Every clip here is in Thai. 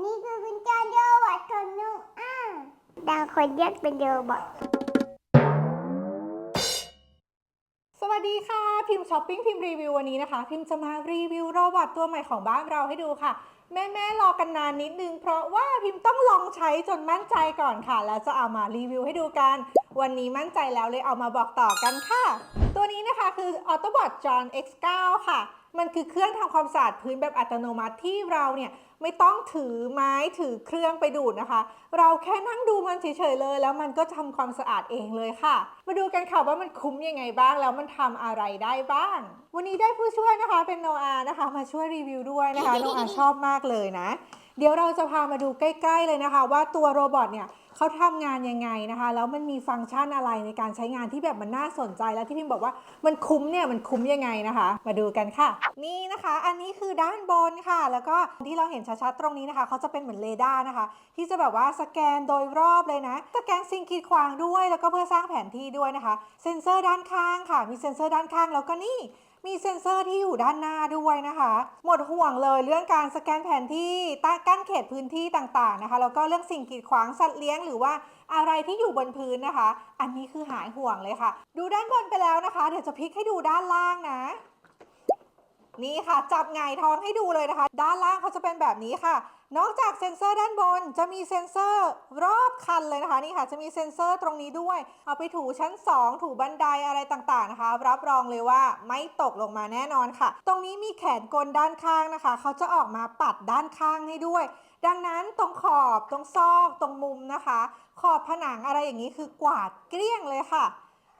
นนี้คือเป็นจานโยวัตถุนุ่งอ่าบางคนเรียกเป็นโยบอทสวัสดีค่ะ พิมพ์ช้อปปิ้งพิมพ์รีวิววันนี้นะคะ พิมพ์จะมารีวิวโรบอทตัวใหม่ของบ้านเราให้ดูค่ะ แม่แม่ๆรอกันนานนิดนึง เพราะว่าพิมพ์ต้องลองใช้จนมั่นใจก่อนค่ะ แล้วจะเอามารีวิวให้ดูกัน วันนี้มั่นใจแล้วเลยเอามาบอกต่อกันค่ะ ตัวนี้นะคะคือ Autobot John X9 ค่ะ มันคือเครื่องทำความสะอาดพื้นแบบอัตโนมัติที่เราเนี่ยไม่ต้องถือไม้ถือเครื่องไปดูดนะคะ เราแค่นั่งดูมันเฉยๆเลย แล้วมันก็ทำความสะอาดเองเลยค่ะ มาดูกันค่ะว่ามันคุ้มยังไงบ้าง แล้วมันทำอะไรได้บ้าง วันนี้ได้ผู้ช่วยนะคะเป็นโนอานะคะ มาช่วยรีวิวด้วยนะคะ โนอาชอบมากเลยนะ เดี๋ยวเราจะพามาดูใกล้ ๆ เลยนะคะ ว่าตัวโรบอทเนี่ยเขาทำงานยังไงนะคะ แล้วมันมีฟังก์ชันอะไรในการใช้งานที่แบบมันน่าสนใจ แล้วที่พิมบอกว่ามันคุ้มเนี่ยมันคุ้มยังไงนะคะ มาดูกันค่ะ นี่นะคะ อันนี้คือด้านบนค่ะ แล้วก็ที่เราเห็นชัดๆตรงนี้นะคะเขาจะเป็นเหมือนเรดาร์นะคะ ที่จะแบบว่าสแกนโดยรอบเลยนะ สแกนสิ่งกีดขวางด้วย แล้วก็เพื่อสร้างแผนที่ด้วยนะคะ เซ็นเซอร์ด้านข้างค่ะ มีเซ็นเซอร์ด้านข้างแล้วก็นี่ มีเซ็นเซอร์ที่อยู่ด้านหน้าด้วยนะคะ หมดห่วงเลยเรื่องการสแกนแผนที่ตั้งกั้นเขตพื้นที่ต่างๆนะคะ แล้วก็เรื่องสิ่งกีดขวางสัตว์เลี้ยงหรือว่าอะไรที่อยู่บนพื้นนะคะ อันนี้คือหายห่วงเลยค่ะ ดูด้านบนไปแล้วนะคะ เดี๋ยวจะพลิกให้ดูด้านล่างนะ นี่ค่ะ จับไงท้องให้ดูเลยนะคะ ด้านล่างเขาจะเป็นแบบนี้ค่ะ นอกจากเซ็นเซอร์ด้านบนจะมีเซ็นเซอร์รอบคันเลยนะคะนี่ค่ะจะมีเซ็นเซอร์ตรงนี้ด้วย เอาไปถูชั้น 2 ถูบันไดอะไรต่างๆนะคะ รับรองเลยว่าไม่ตกลงมาแน่นอนค่ะ ตรงนี้มีแขนกลด้านข้างนะคะ เขาจะออกมาปัดด้านข้างให้ด้วย ดังนั้นตรงขอบตรงซอกตรงมุมนะคะ ขอบผนังอะไรอย่างนี้คือกวาดเกลี้ยงเลยค่ะ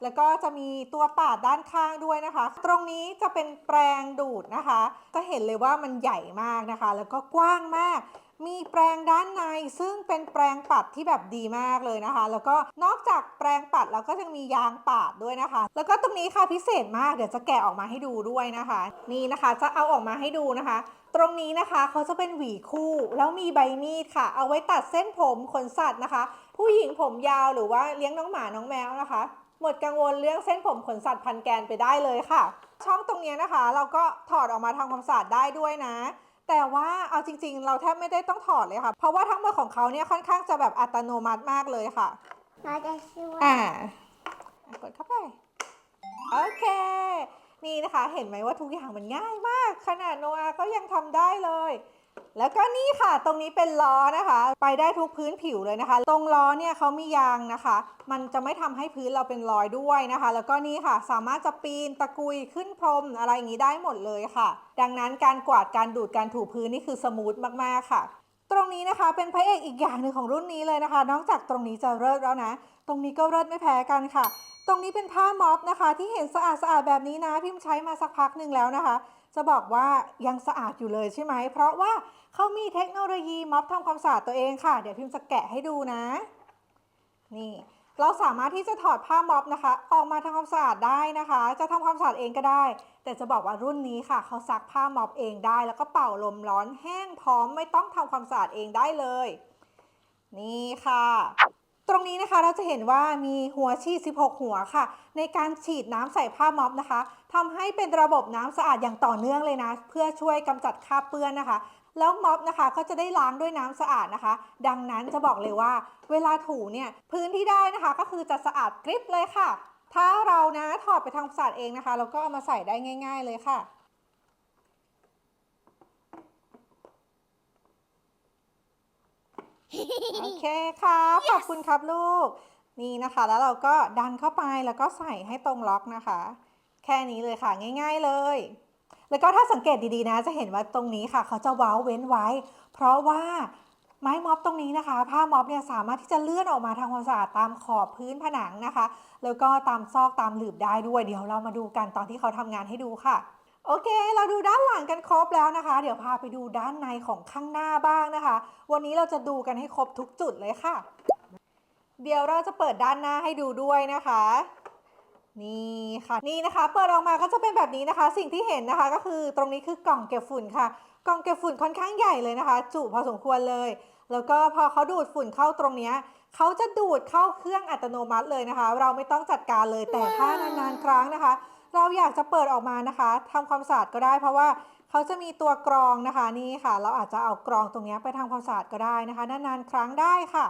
แล้วก็จะมีตัวปาดด้านข้างด้วยนะคะ ตรงนี้จะเป็นแปรงดูดนะคะ จะเห็นเลยว่ามันใหญ่มากนะคะ แล้วก็กว้างมาก มีแปรงด้านในซึ่งเป็นแปรงปัดที่แบบดีมากเลยนะคะ แล้วก็นอกจากแปรงปัดแล้วก็ยังมียางปาดด้วยนะคะ แล้วก็ตรงนี้ค่ะพิเศษมากเดี๋ยวจะแกะออกมาให้ดูด้วยนะคะ นี่นะคะจะเอาออกมาให้ดูนะคะตรงนี้นะคะเขาจะเป็นหวีคู่แล้วมีใบมีดค่ะ เอาไว้ตัดเส้นผมขนสัตว์นะคะ ผู้หญิงผมยาวหรือว่าเลี้ยงน้องหมาน้องแมวนะคะ หมดกังวลเรื่องเส้นผมขนสัตว์พันแกนไปได้เลยค่ะ ช่องตรงนี้นะคะ เราก็ถอดออกมาทำความสะอาดได้ด้วยนะ แต่ว่าเอาจริง ๆ เราแทบไม่ได้ต้องถอดเลยค่ะ เพราะว่าทั้งหมดของเขาเนี่ยค่อนข้างจะแบบอัตโนมัติมากเลยค่ะ เราจะช่วยอ่ากดเข้าไป โอเค นี่นะคะ เห็นไหมว่าทุกอย่างมันง่ายมาก ขนาดโนอาก็ยังทำได้เลย แล้วก็นี่ค่ะตรงนี้เป็นล้อนะคะ ไปได้ทุกพื้นผิวเลยนะคะ ตรงล้อเนี่ยเขามียางนะคะ มันจะไม่ทำให้พื้นเราเป็นรอยด้วยนะคะ แล้วก็นี่ค่ะสามารถจะปีนตะกุยขึ้นพรมอะไรอย่างนี้ได้หมดเลยค่ะ ดังนั้นการกวาดการดูดการถูพื้นนี่คือสมูทมากๆค่ะ ตรงนี้นะคะเป็นพระเอกอีกอย่างหนึ่งของรุ่นนี้เลยนะคะ นอกจากตรงนี้จะเลิศแล้วนะ ตรงนี้ก็เลิศไม่แพ้กันค่ะ ตรงนี้เป็นผ้าม็อบนะคะ ที่เห็นสะอาดสะอาดๆแบบนี้นะพิมพ์ใช้มาสักพักหนึ่งแล้วนะคะ จะบอกว่ายังสะอาดอยู่เลยใช่ไหม เพราะว่าเขามีเทคโนโลยีม็อบทำความสะอาดตัวเองค่ะ เดี๋ยวพิมพ์จะแกะให้ดูนะ นี่ เราสามารถที่จะถอดผ้าม็อบนะคะ ออกมาทำความสะอาดได้นะคะ จะทำความสะอาดเองก็ได้ แต่จะบอกว่ารุ่นนี้ค่ะเขาซักผ้าม็อบเองได้ แล้วก็เป่าลมร้อนแห้งพร้อมไม่ต้องทำความสะอาดเองได้เลย นี่ค่ะตรงนี้นะคะเราจะเห็นว่ามีหัวฉีด 16 หัวค่ะ ในการฉีดน้ำใส่ผ้าม็อบนะคะ ทำให้เป็นระบบน้ำสะอาดอย่างต่อเนื่องเลยนะ เพื่อช่วยกำจัดคราบเปื้อนนะคะ แล้วม็อบนะคะก็จะได้ล้างด้วยน้ำสะอาดนะคะ ดังนั้นจะบอกเลยว่า เวลาถูเนี่ยพื้นที่ได้นะคะ ก็คือจะสะอาดกริบเลยค่ะ ถ้าเรานะถอดไปทำความสะอาดเองนะคะเราก็เอามาใส่ได้ง่าย ๆ เลยค่ะโอเคครับขอบคุณครับลูก นี่นะคะ แล้วเราก็ดันเข้าไปแล้วก็ใส่ให้ตรงล็อกนะคะ ค่นี้เลยค่ะง่าย ๆเลย แล้วก็ถ้าสังเกตดีๆนะ จะเห็นว่าตรงนี้ค่ะ เขาจะเว้าเว้นไว้ เพราะว่าไม้ม็อบตรงนี้นะคะ ผ้าม็อบเนี่ยสามารถที่จะเลื่อนออกมาทำความสะอาดตามขอบพื้นผนังนะคะ แล้วก็ตามซอกตามหลืบได้ด้วยเดี๋ยวเรามาดูกันตอนที่เขาทำงานให้ดูค่ะโอเค เราดูด้านหลังกันครบแล้วนะคะ เดี๋ยวพาไปดูด้านในของข้างหน้าบ้างนะคะ วันนี้เราจะดูกันให้ครบทุกจุดเลยค่ะ เดี๋ยวเราจะเปิดด้านหน้าให้ดูด้วยนะคะ นี่ค่ะนี่นะคะเปิดออกมาก็จะเป็นแบบนี้นะคะ สิ่งที่เห็นนะคะก็คือตรงนี้คือกล่องเก็บฝุ่นค่ะ กล่องเก็บฝุ่นค่อนข้างใหญ่เลยนะคะ จุพอสมควรเลย แล้วก็พอเขาดูดฝุ่นเข้าตรงเนี้ยเขาจะดูดเข้าเครื่องอัตโนมัติเลยนะคะ เราไม่ต้องจัดการเลยแต่ถ้านานๆครั้งนะคะ เราอยากจะเปิดออกมานะคะทำความสะอาดก็ได้เพราะว่าเขาจะมีตัวกรองนะคะนี่ค่ะ เราอาจจะเอากรองตรงเนี้ยไปทำความสะอาดก็ได้นะคะนานๆครั้งได้ค่ะ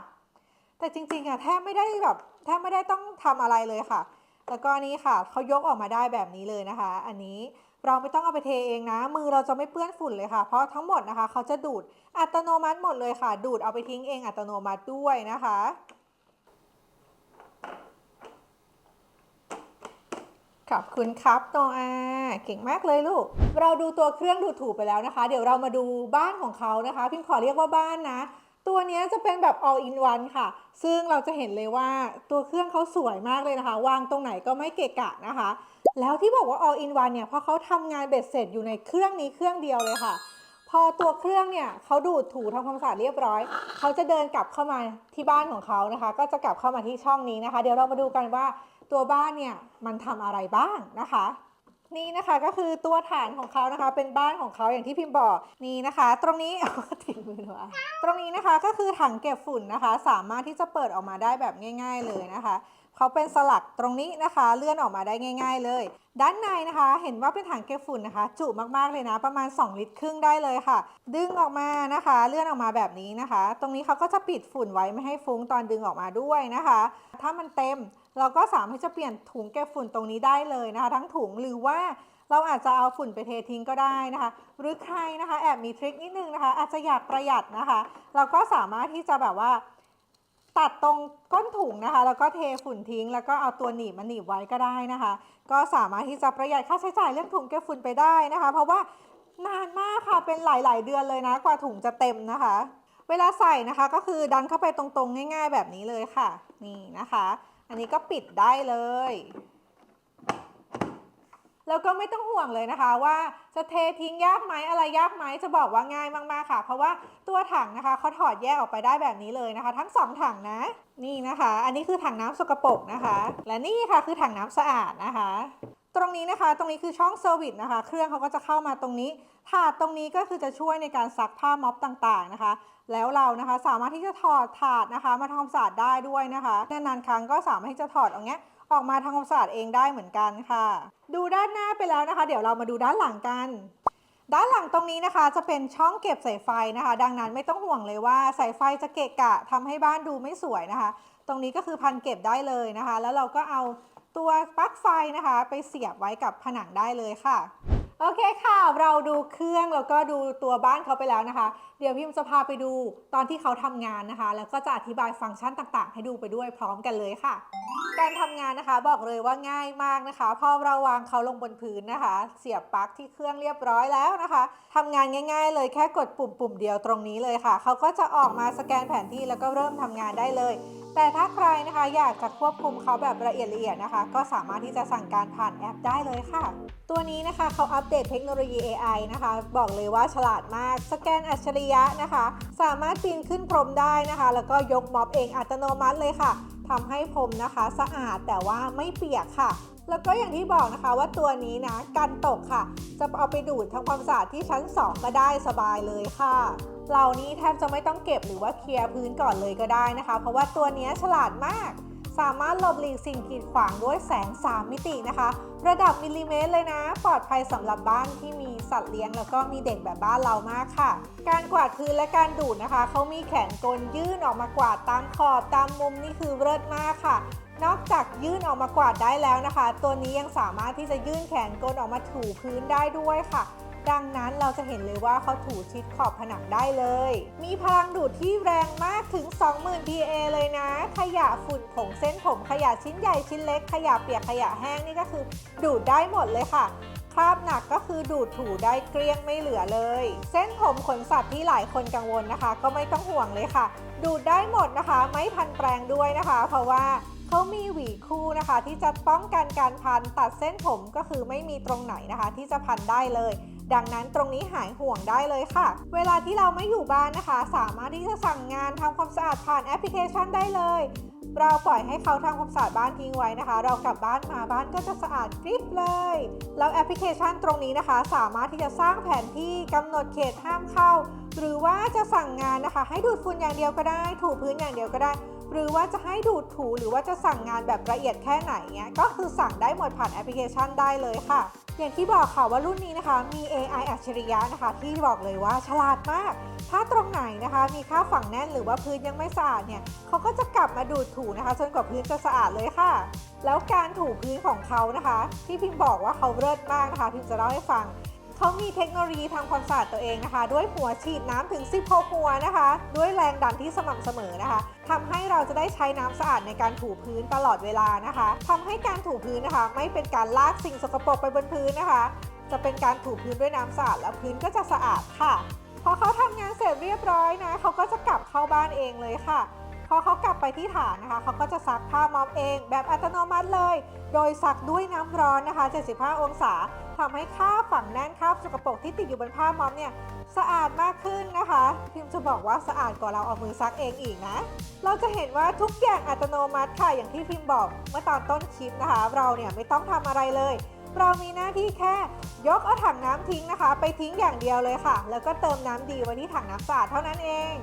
แต่จริงๆอะแทบไม่ได้แบบแทบไม่ได้ต้องทำอะไรเลยค่ะ แล้วก็นี่ค่ะเขายกออกมาได้แบบนี้เลยนะคะ อันนี้เราไม่ต้องเอาไปเทเองนะ มือเราจะไม่เปื้อนฝุ่นเลยค่ะ เพราะทั้งหมดนะคะเขาจะดูดอัตโนมัติหมดเลยค่ะ ดูดเอาไปทิ้งเองอัตโนมัติด้วยนะคะขอบคุณครับโนอาเก่งมากเลยลูก เราดูตัวเครื่องดูดถูไปแล้วนะคะ เดี๋ยวเรามาดูบ้านของเขานะคะ พิมขอเรียกว่าบ้านนะ ตัวนี้จะเป็นแบบ all in one ค่ะ ซึ่งเราจะเห็นเลยว่าตัวเครื่องเขาสวยมากเลยนะคะ วางตรงไหนก็ไม่เกะกะนะคะ แล้วที่บอกว่า all in one เนี่ย เพราะเขาทำงานเบ็ดเสร็จอยู่ในเครื่องนี้เครื่องเดียวเลยค่ะ พอตัวเครื่องเนี่ยเขาดูดถูทำความสะอาดเรียบร้อย เขาจะเดินกลับเข้ามาที่บ้านของเขานะคะ ก็จะกลับเข้ามาที่ช่องนี้นะคะ เดี๋ยวเรามาดูกันว่าตัวบ้านเนี่ยมันทำอะไรบ้างนะคะ นี่นะคะก็คือตัวฐานของเขานะคะ เป็นบ้านของเขาอย่างที่พิมพ์บอกนี่นะคะ ตรงนี้ถึงมือหนูอตรงนี้นะคะก็คือถังเก็บฝุ่นนะคะ สามารถที่จะเปิดออกมาได้แบบง่าย ๆเลยนะคะ เขาเป็นสลักตรงนี้นะคะ เลื่อนออกมาได้ง่าย ๆ เลย ด้านในนะคะ เห็นว่าเป็นถังเก็บฝุ่นนะคะ จุมากๆเลยนะ ประมาณ 2 ลิตรครึ่งได้เลยค่ะ ดึงออกมานะคะ เลื่อนออกมาแบบนี้นะคะ ตรงนี้เขาก็จะปิดฝุ่นไว้ไม่ให้ฟุ้งตอนดึงออกมาด้วยนะคะ ถ้ามันเต็มเราก็สามารถที่จะเปลี่ยนถุงเก็บฝุ่นตรงนี้ได้เลยนะคะ ทั้งถุงหรือว่าเราอาจจะเอาฝุ่นไปเททิ้งก็ได้นะคะ หรือใครนะคะแอบมีทริคนิดนึงนะคะ อาจจะอยากประหยัดนะคะ เราก็สามารถที่จะแบบว่า ตัดตรงก้นถุงนะคะ แล้วก็เทฝุ่นทิ้ง แล้วก็เอาตัวหนีบมาหนีบไว้ก็ได้นะคะ ก็สามารถที่จะประหยัดค่าใช้จ่ายเรื่องถุงเก็บฝุ่นไปได้นะคะ เพราะว่านานมากค่ะเป็นหลาย ๆ เดือนเลยนะ กว่าถุงจะเต็มนะคะ เวลาใส่นะคะก็คือดันเข้าไปตรงๆ ง่าย ๆ แบบนี้เลยค่ะ นี่นะคะ อันนี้ก็ปิดได้เลย แล้วก็ไม่ต้องห่วงเลยนะคะว่าจะเททิ้งยากไหมอะไรยากไหมจะบอกว่าง่ายมากๆค่ะ เพราะว่าตัวถังนะคะเขาถอดแยกออกไปได้แบบนี้เลยนะคะ ทั้งสองถังนะ นี่นะคะ อันนี้คือถังน้ำสกปรกนะคะ และนี่ค่ะคือถังน้ำสะอาดนะคะ ตรงนี้นะคะ ตรงนี้คือช่องเซอร์วิสนะคะ เครื่องเขาก็จะเข้ามาตรงนี้ถาดตรงนี้ก็คือจะช่วยในการซักผ้าม็อบต่างๆนะคะ แล้วเรานะคะสามารถที่จะถอดถาดนะคะ มาทำความสะอาดได้ด้วยนะคะนานๆครั้งก็สามารถที่จะถอดเอาเงี้ย ออกมาทำความสะอาดเองได้เหมือนกันค่ะ ดูด้านหน้าไปแล้วนะคะ เดี๋ยวเรามาดูด้านหลังกัน ด้านหลังตรงนี้นะคะ จะเป็นช่องเก็บสายไฟนะคะ ดังนั้นไม่ต้องห่วงเลยว่าสายไฟจะเกะกะทำให้บ้านดูไม่สวยนะคะ ตรงนี้ก็คือพันเก็บได้เลยนะคะ แล้วเราก็เอาตัวปลั๊กไฟนะคะ ไปเสียบไว้กับผนังได้เลยค่ะ โอเคค่ะ เราดูเครื่องแล้วก็ดูตัวบ้านเขาไปแล้วนะคะ เดี๋ยวพิมจะพาไปดูตอนที่เขาทำงานนะคะ แล้วก็จะอธิบายฟังก์ชันต่างๆ ให้ดูไปด้วยพร้อมกันเลยค่ะ การทำงานนะคะบอกเลยว่าง่ายมากนะคะ พอเราวางเขาลงบนพื้นนะคะ เสียบปลั๊กที่เครื่องเรียบร้อยแล้วนะคะทำงานง่าย ๆ เลยแค่กดปุ่มปุ่มเดียวตรงนี้เลยค่ะ เขาก็จะออกมาสแกนแผนที่แล้วก็เริ่มทำงานได้เลย แต่ถ้าใครนะคะอยากจะควบคุมเขาแบบละเอียดละเอียดนะคะ ก็สามารถที่จะสั่งการผ่านแอปได้เลยค่ะ ตัวนี้นะคะเขาอัปเดตเทคโนโลยี AI นะคะ บอกเลยว่าฉลาดมาก สแกนอัจฉริยะนะคะ สามารถปีนขึ้นพรมได้นะคะ แล้วก็ยกม็อบเองอัตโนมัติเลยค่ะทำให้พรมนะคะสะอาดแต่ว่าไม่เปียกค่ะแล้วก็อย่างที่บอกนะคะว่าตัวนี้นะกันตกค่ะ จะเอาไปดูดทำความสะอาดที่ชั้น 2 ก็ได้สบายเลยค่ะ เรานี้แทบจะไม่ต้องเก็บหรือว่าเคลียร์พื้นก่อนเลยก็ได้นะคะ เพราะว่าตัวนี้ฉลาดมาก สามารถหลบหลีกสิ่งกีดขวางด้วยแสง 3 มิตินะคะ ระดับมิลลิเมตรเลยนะ ปลอดภัยสำหรับบ้านที่มีสัตว์เลี้ยงแล้วก็มีเด็กแบบบ้านเรามากค่ะ การกวาดพื้นและการดูดนะคะ เขามีแขนกลยื่นออกมากวาดตามขอบตามมุมนี่คือเลิศมากค่ะนอกจากยื่นออกมากวาดได้แล้วนะคะ ตัวนี้ยังสามารถที่จะยื่นแขนกลออกมาถูพื้นได้ด้วยค่ะ ดังนั้นเราจะเห็นเลยว่าเขาถูชิดขอบผนังได้เลย มีพลังดูดที่แรงมากถึง 20,000 PA เลยนะ ขยะฝุ่นผงเส้นผม ขยะชิ้นใหญ่ชิ้นเล็ก ขยะเปียกขยะแห้งนี่ก็คือดูดได้หมดเลยค่ะคราบหนักก็คือดูดถูได้เกลี้ยงไม่เหลือเลย เส้นผมขนสัตว์ที่หลายคนกังวลนะคะ ก็ไม่ต้องห่วงเลยค่ะ ดูดได้หมดนะคะ ไม่พันแปลงด้วยนะคะ เพราะว่าเขามีหวีคู่นะคะ ที่จะป้องกันการพันตัดเส้นผมก็คือไม่มีตรงไหนนะคะ ที่จะพันได้เลย ดังนั้นตรงนี้หายห่วงได้เลยค่ะ เวลาที่เราไม่อยู่บ้านนะคะ สามารถที่จะสั่งงานทำความสะอาดผ่านแอปพลิเคชันได้เลยเราปล่อยให้เขาทำความสะอาดบ้านทิ้งไว้นะคะ เรากลับบ้านมาบ้านก็จะสะอาดกริบเลย แล้วแอปพลิเคชันตรงนี้นะคะ สามารถที่จะสร้างแผนที่กำหนดเขตห้ามเข้า หรือว่าจะสั่งงานนะคะ ให้ดูดฝุ่นอย่างเดียวก็ได้ ถูพื้นอย่างเดียวก็ได้ หรือว่าจะให้ดูดถูหรือว่าจะสั่งงานแบบละเอียดแค่ไหนเนี้ยก็คือสั่งได้หมดผ่านแอปพลิเคชันได้เลยค่ะ อย่างที่บอกค่ะว่ารุ่นนี้นะคะมี AI อัจฉริยะนะคะที่บอกเลยว่าฉลาดมาก ถ้าตรงไหนนะคะมีค่าฝังแน่นหรือว่าพื้นยังไม่สะอาดเนี่ยเขาก็จะกลับมาดูดถูนะคะจนกว่าพื้นจะสะอาดเลยค่ะ แล้วการถูพื้นของเขานะคะ ที่พิมพ์บอกว่าเขาเลิศมากนะคะ พิมพ์จะเล่าให้ฟัง เขามีเทคโนโลยีทำความสะอาดตัวเองนะคะ ด้วยหัวฉีดน้ำถึง 16 หัวนะคะ ด้วยแรงดันที่สม่ำเสมอนะคะทำให้เราจะได้ใช้น้ำสะอาดในการถูพื้นตลอดเวลานะคะทำให้การถูพื้นนะคะ ไม่เป็นการลากสิ่งสกปรกไปบนพื้นนะคะ จะเป็นการถูพื้นด้วยน้ำสะอาดแล้วพื้นก็จะสะอาดค่ะ พอเขาทำงานเสร็จเรียบร้อยนะเขาก็จะกลับเข้าบ้านเองเลยค่ะพอเขากลับไปที่ฐานนะคะ เขาก็จะซักผ้ามอบเอง แบบอัตโนมัติเลย โดยซักด้วยน้ำร้อนนะคะ 75 องศา ทำให้คราฝังแน่นคราบสกปรกที่ติดอยู่บนผ้าม็อบเนี่ยสะอาดมากขึ้นนะคะ พิมจะบอกว่าสะอาดกว่าเราเอามือซักเองอีกนะ เราจะเห็นว่าทุกอย่างอัตโนมัติค่ะ อย่างที่พิมพ์บอก เมื่อตอนต้นคลิปนะคะ เราเนี่ยไม่ต้องทำอะไรเลย เรามีหน้าที่แค่ยกเอาถังน้ำทิ้งนะคะ ไปทิ้งอย่างเดียวเลยค่ะ แล้วก็เติมน้ำดีไว้ที่ถังน้ำสะอาดเท่านั้นเอง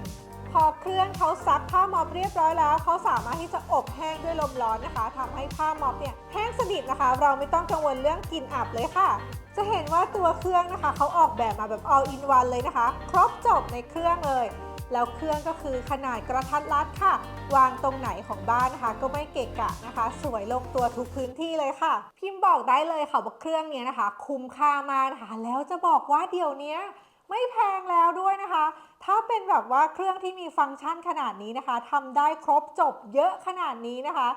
พอเครื่องเขาซักผ้าม็อบเรียบร้อยแล้วเขาสามารถที่จะอบแห้งด้วยลมร้อนนะคะทำให้ผ้าม็อบเนี่ยแห้งสนิทนะคะ เราไม่ต้องกังวลเรื่องกลิ่นอับเลยค่ะ จะเห็นว่าตัวเครื่องนะคะเขาออกแบบมาแบบ all in one เลยนะคะ ครบจบในเครื่องเลย แล้วเครื่องก็คือขนาดกระทัดรัดค่ะ วางตรงไหนของบ้านนะคะ ก็ไม่เกะกะนะคะ สวยลงตัวทุกพื้นที่เลยค่ะ พิมพ์บอกได้เลยค่ะว่าเครื่องเนี้ยนะคะ คุ้มค่ามากนะคะแล้วจะบอกว่าเดี๋ยวนี้ไม่แพงแล้วด้วยนะคะ ถ้าเป็นแบบว่าเครื่องที่มีฟังก์ชันขนาดนี้นะคะทำได้ครบจบเยอะขนาดนี้นะคะ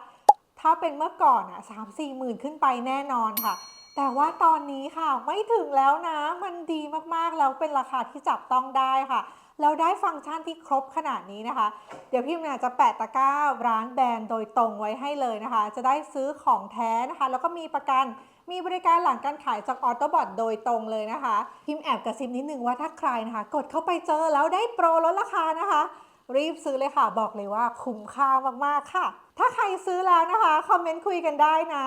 ถ้าเป็นเมื่อก่อนอะสามสี่หมื่นขึ้นไปแน่นอนค่ะ แต่ว่าตอนนี้ค่ะไม่ถึงแล้วนะ มันดีมากๆ แล้วเป็นราคาที่จับต้องได้ค่ะแล้วได้ฟังก์ชันที่ครบขนาดนี้นะคะ เดี๋ยวพิมเนี่ยจะแปะตะกร้าร้านแบรนด์โดยตรงไว้ให้เลยนะคะ จะได้ซื้อของแท้นะคะ แล้วก็มีประกัน มีบริการหลังการขายจากออโตบอทโดยตรงเลยนะคะ พิมแอบกระซิบนิดนึงว่าถ้าใครนะคะ กดเข้าไปเจอแล้วได้โปรลดราคานะคะ รีบซื้อเลยค่ะ บอกเลยว่าคุ้มค่ามากๆค่ะ ถ้าใครซื้อแล้วนะคะ คอมเมนต์คุยกันได้นะ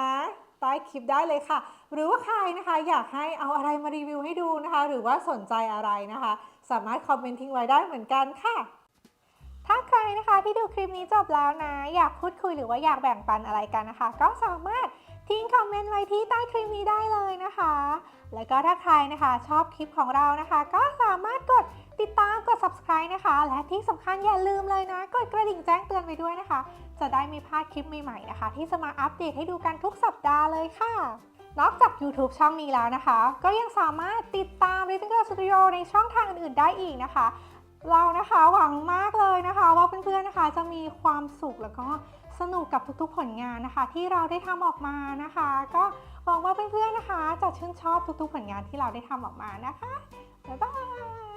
ใต้คลิปได้เลยค่ะ หรือว่าใครนะคะอยากให้เอาอะไรมารีวิวให้ดูนะคะ หรือว่าสนใจอะไรนะคะ สามารถคอมเมนต์ทิ้งไว้ได้เหมือนกันค่ะ ถ้าใครนะคะที่ดูคลิปนี้จบแล้วนะ อยากพูดคุยหรือว่าอยากแบ่งปันอะไรกันนะคะ ก็สามารถ ทิ้งคอมเมนต์ไว้ที่ใต้คลิปนี้ได้เลยนะคะ แล้วก็ถ้าใครนะคะชอบคลิปของเรานะคะ ก็สามารถกดติดตามกด subscribe นะคะ และที่สำคัญอย่าลืมเลยนะ กดกระดิ่งแจ้งเตือนไปด้วยนะคะ จะได้ไม่พลาดคลิปใหม่ๆนะคะ ที่จะมาอัปเดตให้ดูกันทุกสัปดาห์เลยค่ะ นอกจาก YouTube ช่องนี้แล้วนะคะ ก็ยังสามารถติดตาม Little Girl Studio ในช่องทางอื่นๆได้อีกนะคะ เรานะคะหวังมากเลยนะคะ ว่าเพื่อนๆนะคะจะมีความสุขแล้วก็ สนุกกับทุกๆผลงานนะคะ ที่เราได้ทำออกมานะคะ ก็หวังว่าเพื่อนๆนะคะ จะชื่นชอบทุกๆผลงานที่เราได้ทำออกมานะคะบ๊ายบาย